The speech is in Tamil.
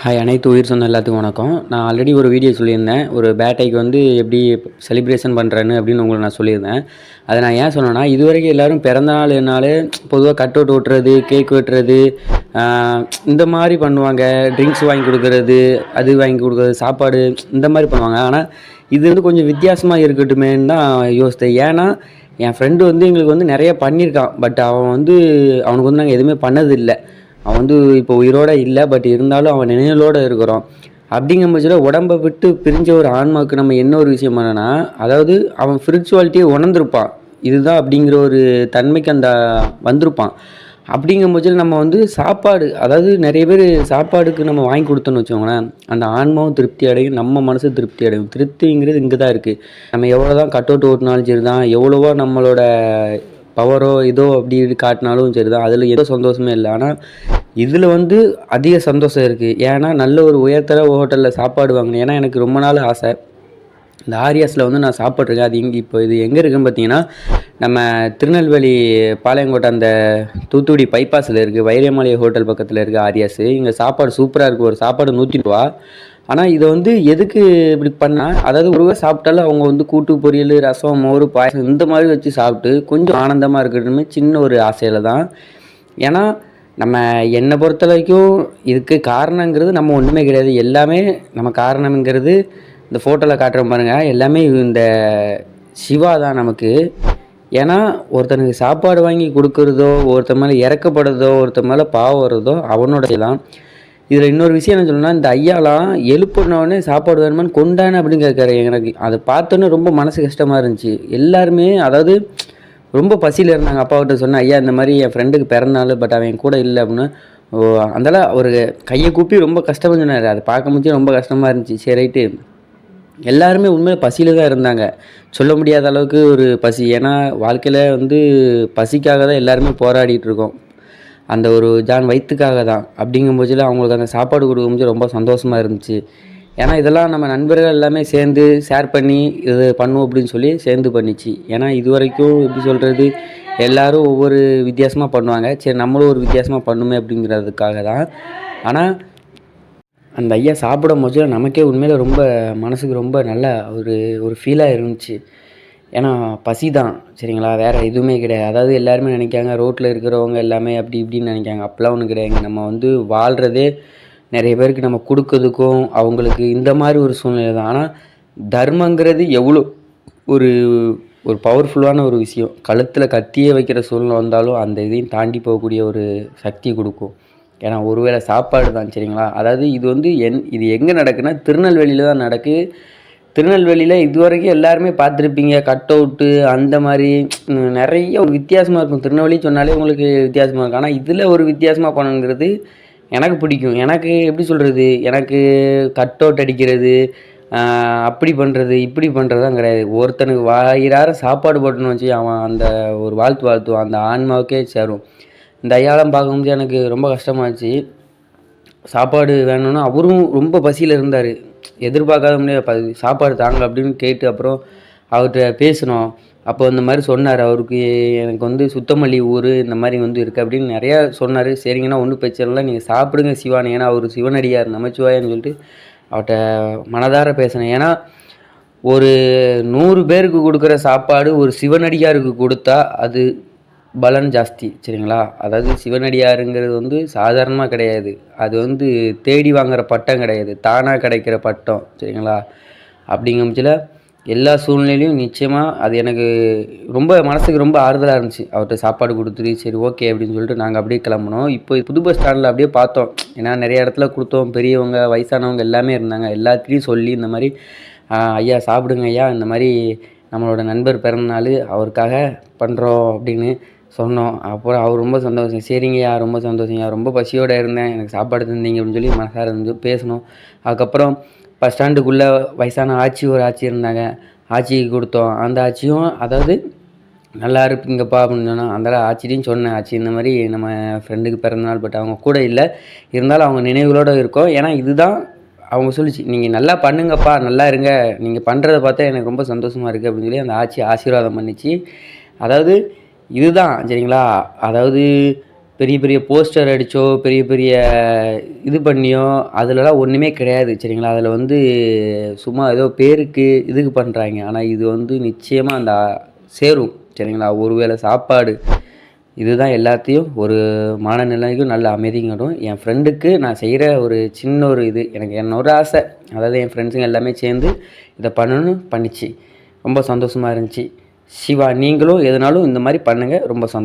ஹாய் அனைத்து உயிர் சொன்ன எல்லாத்துக்கும் வணக்கம். நான் ஆல்ரெடி ஒரு வீடியோ சொல்லியிருந்தேன். ஒரு பேட்டைக்கு வந்து எப்படி செலிப்ரேஷன் பண்ணுறேன்னு அப்படின்னு உங்களை நான் சொல்லியிருந்தேன். அதை நான் ஏன் சொன்னேன்னா இது வரைக்கும் எல்லோரும் பிறந்த நாள்னாலே பொதுவாக கட் அவுட் ஓட்டுறது கேக் வெட்டுறது இந்த மாதிரி பண்ணுவாங்க. ட்ரிங்க்ஸ் வாங்கி கொடுக்கறது அது வாங்கி கொடுக்குறது சாப்பாடு இந்த மாதிரி பண்ணுவாங்க. ஆனால் இது வந்து கொஞ்சம் வித்தியாசமாக இருக்கட்டுமேன்னு தான் யோசித்தேன். ஏன்னா என் ஃப்ரெண்டு வந்து எங்களுக்கு வந்து நிறைய பண்ணியிருக்கான். பட் அவன் வந்து அவனுக்கு வந்து நாங்கள் எதுவுமே பண்ணதில்லை. அவன் வந்து இப்போ உயிரோட இல்லை பட் இருந்தாலும் அவன் நினைவுகளோட இருக்கிறோம் அப்படிங்கும் பட்சத்தில் உடம்பை விட்டு பிரிஞ்ச ஒரு ஆன்மாவுக்கு நம்ம என்ன ஒரு விஷயம் என்னன்னா அதாவது அவன் ஸ்பிரிச்சுவாலிட்டியை உணர்ந்திருப்பான். இதுதான் அப்படிங்கிற ஒரு தன்மைக்கு அந்த வந்திருப்பான். அப்படிங்கும் பட்சத்தில் நம்ம வந்து சாப்பாடு அதாவது நிறைய பேர் சாப்பாடுக்கு நம்ம வாங்கி கொடுத்தோன்னு வச்சுக்கோங்களேன் அந்த ஆன்மாவும் திருப்தி அடையும் நம்ம மனசு திருப்தி அடையும். திருப்திங்கிறது இங்கே தான் இருக்குது நம்ம எவ்வளோ தான் கட் அவுட் ஓட்டினாலும் சரி தான் எவ்வளவோ நம்மளோட பவரோ இதோ அப்படி இப்படி காட்டினாலும் சரி தான் அதில் எந்த சந்தோஷமே இல்லை. ஆனால் இதில் வந்து அதிக சந்தோஷம் இருக்குது ஏன்னா நல்ல ஒரு உயர்தர ஹோட்டலில் சாப்பாடு வாங்கினேன் ஏன்னா எனக்கு ரொம்ப நாள் ஆசை. இந்த ஆரியாஸில் வந்து நான் சாப்பிட்ருக்கேன் அது இங்கே இப்போ இது எங்கே இருக்குன்னு பார்த்தீங்கன்னா நம்ம திருநெல்வேலி பாளையங்கோட்டை அந்த தூத்துக்குடி பைபாஸில் இருக்குது வைரமலை ஹோட்டல் பக்கத்தில் இருக்குது ஆரியாஸு. இங்கே சாப்பாடு சூப்பராக இருக்குது ஒரு சாப்பாடு நூற்றி ரூபா. ஆனால் இதை வந்து எதுக்கு இப்படி பண்ணால் அதாவது ஒருவே சாப்பிட்டாலும் அவங்க வந்து கூட்டு பொரியல் ரசம் மோர் பாயசம் இந்த மாதிரி வச்சு சாப்பிட்டு கொஞ்சம் ஆனந்தமாக இருக்கட்டுமே சின்ன ஒரு ஆசையில் தான். ஏன்னா நம்ம என்னை பொறுத்த வரைக்கும் இதுக்கு காரணங்கிறது நம்ம ஒன்றுமே கிடையாது. எல்லாமே நம்ம காரணம்ங்கிறது இந்த ஃபோட்டோவில் காட்டுற பாருங்கள் எல்லாமே இந்த சிவா தான் நமக்கு. ஏன்னா ஒருத்தனுக்கு சாப்பாடு வாங்கி கொடுக்குறதோ ஒருத்தன் மேலே இறக்கப்படுறதோ ஒருத்தன் மேலே பாவம் வர்றதோ அவனோட தான். இதில் இன்னொரு விஷயம் என்ன சொல்லணும்னா இந்த ஐயாலாம் எழுப்புனவுடனே சாப்பாடு வேணுமான்னு கொண்டானே அப்படின்னு கேட்குறாரு எனக்கு. அதை பார்த்தோன்னே ரொம்ப மனசு கஷ்டமாக இருந்துச்சு. எல்லாருமே அதாவது ரொம்ப பசியில் இருந்தாங்க. அப்பாவிட்ட சொன்னேன் ஐயா இந்த மாதிரி என் ஃப்ரெண்டுக்கு பிறந்தாள் பட் அவன் கூட இல்லை அப்படின்னு. ஓ அதனால் ஒரு கையை கூப்பி ரொம்ப கஷ்டமாக சொன்னார். அதை பார்க்க முடிச்சு ரொம்ப கஷ்டமாக இருந்துச்சு. சரி ரைட்டு. எல்லாருமே உண்மையில் பசியில் தான் இருந்தாங்க. சொல்ல முடியாத அளவுக்கு ஒரு பசி. ஏன்னா வாழ்க்கையில் வந்து பசிக்காக தான் எல்லாருமே போராடிட்டு இருக்கோம். அந்த ஒரு ஜான் வயிற்றுக்காக தான். அப்படிங்கும்போதுல அவங்களுக்கு அந்த சாப்பாடு கொடுக்கும்போது ரொம்ப சந்தோஷமாக இருந்துச்சு. ஏன்னா இதெல்லாம் நம்ம நண்பர்கள் எல்லாமே சேர்ந்து ஷேர் பண்ணி இது பண்ணுவோம் அப்படின்னு சொல்லி சேர்ந்து பண்ணிச்சு. ஏன்னா இது வரைக்கும் எப்படி சொல்கிறது எல்லோரும் ஒவ்வொரு வித்தியாசமாக பண்ணுவாங்க. சரி நம்மளும் ஒரு வித்தியாசமாக பண்ணுமே அப்படிங்கிறதுக்காக தான். ஆனால் அந்த ஐயா சாப்பிடும் போது நமக்கே உண்மையில் ரொம்ப மனசுக்கு ரொம்ப நல்ல ஒரு ஒரு ஃபீலாக இருந்துச்சு. ஏன்னா பசி தான் சரிங்களா? வேறு எதுவுமே கிடையாது. அதாவது எல்லாருமே நினைக்காங்க ரோட்டில் இருக்கிறவங்க எல்லாமே அப்படி இப்படின்னு நினைக்காங்க. அப்போலாம் ஒன்றும் கிடையாதுங்க நம்ம வந்து வாழ்கிறதே நிறைய பேருக்கு நம்ம கொடுக்கறதுக்கும் அவங்களுக்கு இந்த மாதிரி ஒரு சூழ்நிலை தான். ஆனால் தர்மங்கிறது எவ்வளோ ஒரு ஒரு பவர்ஃபுல்லான ஒரு விஷயம். கழுத்தில் கத்தியே வைக்கிற சூழ்நிலை வந்தாலும் அந்த இதையும் தாண்டி போகக்கூடிய ஒரு சக்தி கொடுக்கும். ஏன்னா ஒருவேளை சாப்பாடு தான் சரிங்களா? அதாவது இது வந்து என் இது எங்கே நடக்குன்னா திருநெல்வேலியில் தான் நடக்குது. திருநெல்வேலியில் இதுவரைக்கும் எல்லாருமே பார்த்துருப்பீங்க. கட் அவுட்டு அந்த மாதிரி நிறைய ஒரு வித்தியாசமாக இருக்கும். திருநெல்வேலி சொன்னாலே உங்களுக்கு வித்தியாசமாக இருக்கும். ஆனால் இதில் ஒரு வித்தியாசமாக பண்ணுங்கிறது எனக்கு பிடிக்கும். எனக்கு எப்படி சொல்கிறது எனக்கு கட் அவுட் அடிக்கிறது அப்படி பண்ணுறது இப்படி பண்ணுறதுலாம் கிடையாது. ஒருத்தனுக்கு வாயிறார சாப்பாடு போட்டுன்னு வச்சு அவன் அந்த ஒரு வாழ்த்து வாழ்த்துவான் அந்த ஆன்மாவுக்கே சேரும். இந்த ஐயாலாம் பார்க்கும்போது எனக்கு ரொம்ப கஷ்டமாச்சு. சாப்பாடு வேணும்னா அவரும் ரொம்ப பசியில் இருந்தார். எதிர்பார்க்காத முடியாது சாப்பாடு தாங்க அப்படின்னு கேட்டு அப்புறம் அவர்கிட்ட பேசினோம். அப்போ இந்த மாதிரி சொன்னார். அவருக்கு எனக்கு வந்து சுத்தமல்லி ஊர் இந்த மாதிரி வந்து இருக்குது அப்படின்னு நிறையா சொன்னார். சரிங்கண்ணா ஒன்றும் பிரச்சனை இல்லை. நீங்கள் சாப்பிடுங்க சிவானி. ஏன்னா அவர் சிவனடியார் நமச்சிவாயான்னு சொல்லிட்டு அவர்கிட்ட மனதார பேசினேன். ஏன்னா ஒரு நூறு பேருக்கு கொடுக்குற சாப்பாடு ஒரு சிவனடியாருக்கு கொடுத்தா அது பலன் ஜாஸ்தி சரிங்களா? அதாவது சிவனடியாருங்கிறது வந்து சாதாரணமாக கிடையாது. அது வந்து தேடி வாங்குற பட்டம் கிடையாது. தானாக கிடைக்கிற பட்டம் சரிங்களா? அப்படிங்கமிச்சில் எல்லா சூழ்நிலையிலையும் நிச்சயமாக அது எனக்கு ரொம்ப மனசுக்கு ரொம்ப ஆறுதலாக இருந்துச்சு. அவர்கிட்ட சாப்பாடு கொடுத்துட்டு சரி ஓகே அப்படின்னு சொல்லிட்டு நாங்கள் அப்படியே கிளம்புனோம். இப்போ புது பஸ் ஸ்டாண்டில் அப்படியே பார்த்தோம். ஏன்னா நிறைய இடத்துல கொடுத்தோம். பெரியவங்க வயசானவங்க எல்லாமே இருந்தாங்க. எல்லாத்துலேயும் சொல்லி இந்த மாதிரி ஐயா சாப்பிடுங்க ஐயா. இந்த மாதிரி நம்மளோட நண்பர் பிறந்தநாள் அவருக்காக பண்ணுறோம் அப்படின்னு சொன்னோம். அப்புறம் அவர் ரொம்ப சந்தோஷம். சரிங்கய்யா ரொம்ப சந்தோஷங்கய்யா ரொம்ப பசியோடு இருந்தேன். எனக்கு சாப்பாடு தந்தீங்க அப்படின்னு சொல்லி மனசார இருந்து பேசணும். அதுக்கப்புறம் பஸ் ஸ்டாண்டுக்குள்ளே வயசான ஆச்சி ஒரு ஆச்சி இருந்தாங்க. ஆட்சிக்கு கொடுத்தோம். அந்த ஆச்சியும் அதாவது நல்லா இருப்பீங்கப்பா அப்படின்னு சொன்னால் அந்த ஆச்சிட்டையும் சொன்னேன். ஆச்சி இந்த மாதிரி நம்ம ஃப்ரெண்டுக்கு பிறந்தநாள் பட் அவங்க கூட இல்லை. இருந்தாலும் அவங்க நினைவுகளோடு இருக்கோம். ஏன்னா இதுதான் அவங்க சொல்லிச்சு. நீங்கள் நல்லா பண்ணுங்கப்பா. நல்லா இருங்க. நீங்கள் பண்ணுறத பார்த்தா எனக்கு ரொம்ப சந்தோஷமாக இருக்குது அப்படின்னு சொல்லி அந்த ஆட்சி ஆசீர்வாதம் பண்ணிச்சு. அதாவது இதுதான் சரிங்களா? அதாவது பெரிய பெரிய போஸ்டர் அடித்தோ பெரிய பெரிய இது பண்ணியோ அதுலலாம் ஒன்றுமே கிடையாது சரிங்களா? அதில் வந்து சும்மா ஏதோ பேருக்கு இதுக்கு பண்ணுறாங்க ஆனால் இது வந்து நிச்சயமாக அந்த சேரும் சரிங்களா? ஒருவேளை சாப்பாடு இதுதான் எல்லாத்தையும் ஒரு மனநிலைக்கும் நல்ல அமைதிங்கடும் என் ஃப்ரெண்டுக்கு நான் செய்கிற ஒரு சின்ன ஒரு இது எனக்கு என்னோட ஆசை. அதாவது என் ஃப்ரெண்ட்ஸுங்க எல்லாமே சேர்ந்து இதை பண்ணணும்னு பண்ணிச்சு. ரொம்ப சந்தோஷமாக இருந்துச்சு. சிவா நீங்களும் எதுனாலும் இந்த மாதிரி பண்ணுங்கள் ரொம்ப சந்தோஷம்.